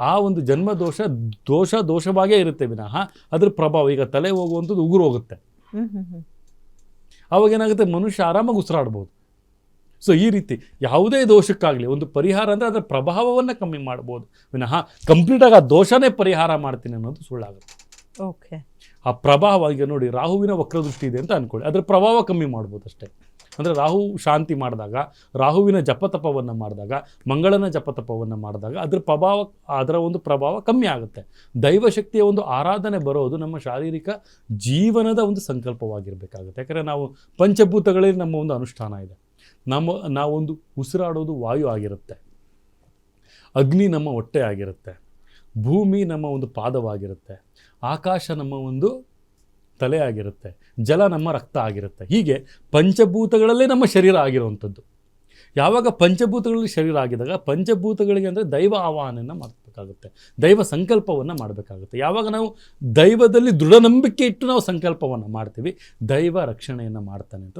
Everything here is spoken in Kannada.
ಆ ಒಂದು ಜನ್ಮ ದೋಷ ದೋಷ ದೋಷವಾಗೇ ಇರುತ್ತೆ ವಿನಃ. ಅದ್ರ ಪ್ರಭಾವ ಈಗ ತಲೆ ಹೋಗುವಂಥದ್ದು ಉಗುರು ಹೋಗುತ್ತೆ. ಹ್ಮ್ ಹ್ಮ್ ಹ್ಮ್. ಅವಾಗ ಏನಾಗುತ್ತೆ? ಮನುಷ್ಯ ಆರಾಮಾಗಿ ಉಸಿರಾಡ್ಬೋದು. ಸೊ ಈ ರೀತಿ ಯಾವುದೇ ದೋಷಕ್ಕಾಗಲಿ ಒಂದು ಪರಿಹಾರ ಅಂದರೆ ಅದರ ಪ್ರಭಾವವನ್ನು ಕಮ್ಮಿ ಮಾಡ್ಬೋದು. ವಿನಃ ಕಂಪ್ಲೀಟಾಗಿ ಆ ದೋಷನೇ ಪರಿಹಾರ ಮಾಡ್ತೀನಿ ಅನ್ನೋದು ಸುಳ್ಳಾಗುತ್ತೆ. ಓಕೆ ಆ ಪ್ರಭಾವ ಈಗ ನೋಡಿ ರಾಹುವಿನ ವಕ್ರದೃಷ್ಟಿ ಇದೆ ಅಂತ ಅಂದ್ಕೊಳ್ಳಿ ಅದರ ಪ್ರಭಾವ ಕಮ್ಮಿ ಮಾಡ್ಬೋದು ಅಷ್ಟೇ. ಅಂದರೆ ರಾಹು ಶಾಂತಿ ಮಾಡಿದಾಗ, ರಾಹುವಿನ ಜಪತಪವನ್ನು ಮಾಡಿದಾಗ, ಮಂಗಳನ ಜಪತಪವನ್ನು ಮಾಡಿದಾಗ ಅದರ ಪ್ರಭಾವ, ಅದರ ಒಂದು ಪ್ರಭಾವ ಕಮ್ಮಿ ಆಗುತ್ತೆ. ದೈವಶಕ್ತಿಯ ಒಂದು ಆರಾಧನೆ ಬರೋದು ನಮ್ಮ ಶಾರೀರಿಕ ಜೀವನದ ಒಂದು ಸಂಕಲ್ಪವಾಗಿರಬೇಕಾಗುತ್ತೆ. ಯಾಕಂದರೆ ನಾವು ಪಂಚಭೂತಗಳಲ್ಲಿ ನಮ್ಮ ಒಂದು ಅನುಷ್ಠಾನ ಇದೆ. ನಮ್ಮ, ನಾವೊಂದು ಉಸಿರಾಡೋದು ವಾಯು ಆಗಿರುತ್ತೆ. ಅಗ್ನಿ ನಮ್ಮ ಹೊಟ್ಟೆ ಆಗಿರುತ್ತೆ. ಭೂಮಿ ನಮ್ಮ ಒಂದು ಪಾದವಾಗಿರುತ್ತೆ, ಆಕಾಶ ನಮ್ಮ ಒಂದು ತಲೆ ಆಗಿರುತ್ತೆ ಜಲ ನಮ್ಮ ರಕ್ತ ಆಗಿರುತ್ತೆ. ಹೀಗೆ ಪಂಚಭೂತಗಳಲ್ಲೇ ನಮ್ಮ ಶರೀರ ಆಗಿರುವಂಥದ್ದು. ಯಾವಾಗ ಪಂಚಭೂತಗಳಲ್ಲಿ ಶರೀರ ಆಗಿದಾಗ ಪಂಚಭೂತಗಳಿಗೆ ಅಂದರೆ ದೈವ ಆವಾಹನೆಯನ್ನು ಮಾಡಬೇಕಾಗುತ್ತೆ, ದೈವ ಸಂಕಲ್ಪವನ್ನು ಮಾಡಬೇಕಾಗುತ್ತೆ. ಯಾವಾಗ ನಾವು ದೈವದಲ್ಲಿ ದೃಢ ನಂಬಿಕೆ ಇಟ್ಟು ನಾವು ಸಂಕಲ್ಪವನ್ನು ಮಾಡ್ತೀವಿ, ದೈವ ರಕ್ಷಣೆಯನ್ನು ಮಾಡ್ತಾನೆ ಅಂತ